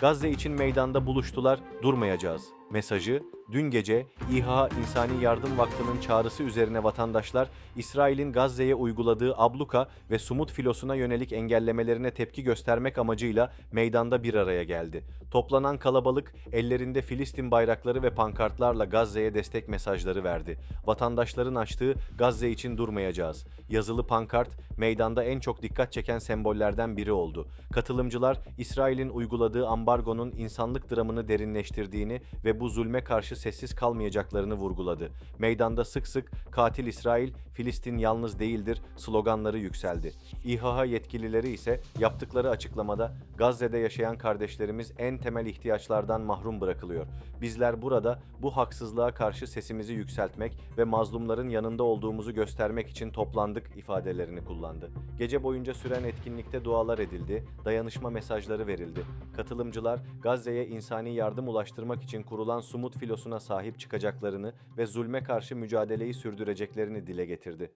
Gazze için meydanda buluştular, durmayacağız. Mesajı dün gece İHA İnsani Yardım Vakfı'nın çağrısı üzerine vatandaşlar İsrail'in Gazze'ye uyguladığı abluka ve sumut filosuna yönelik engellemelerine tepki göstermek amacıyla meydanda bir araya geldi. Toplanan kalabalık ellerinde Filistin bayrakları ve pankartlarla Gazze'ye destek mesajları verdi. Vatandaşların açtığı Gazze için durmayacağız. Yazılı pankart meydanda en çok dikkat çeken sembollerden biri oldu. Katılımcılar İsrail'in uyguladığı ambargonun insanlık dramını derinleştirdiğini ve bu zulme karşı sessiz kalmayacaklarını vurguladı. Meydanda sık sık katil İsrail, Filistin yalnız değildir sloganları yükseldi. İHA yetkilileri ise yaptıkları açıklamada Gazze'de yaşayan kardeşlerimiz en temel ihtiyaçlardan mahrum bırakılıyor. Bizler burada bu haksızlığa karşı sesimizi yükseltmek ve mazlumların yanında olduğumuzu göstermek için toplandık ifadelerini kullandı. Gece boyunca süren etkinlikte dualar edildi, dayanışma mesajları verildi. Katılımcılar Gazze'ye insani yardım ulaştırmak için kurulan Sumut filosuna sahip çıkacaklarını ve zulme karşı mücadeleyi sürdüreceklerini dile getirdi.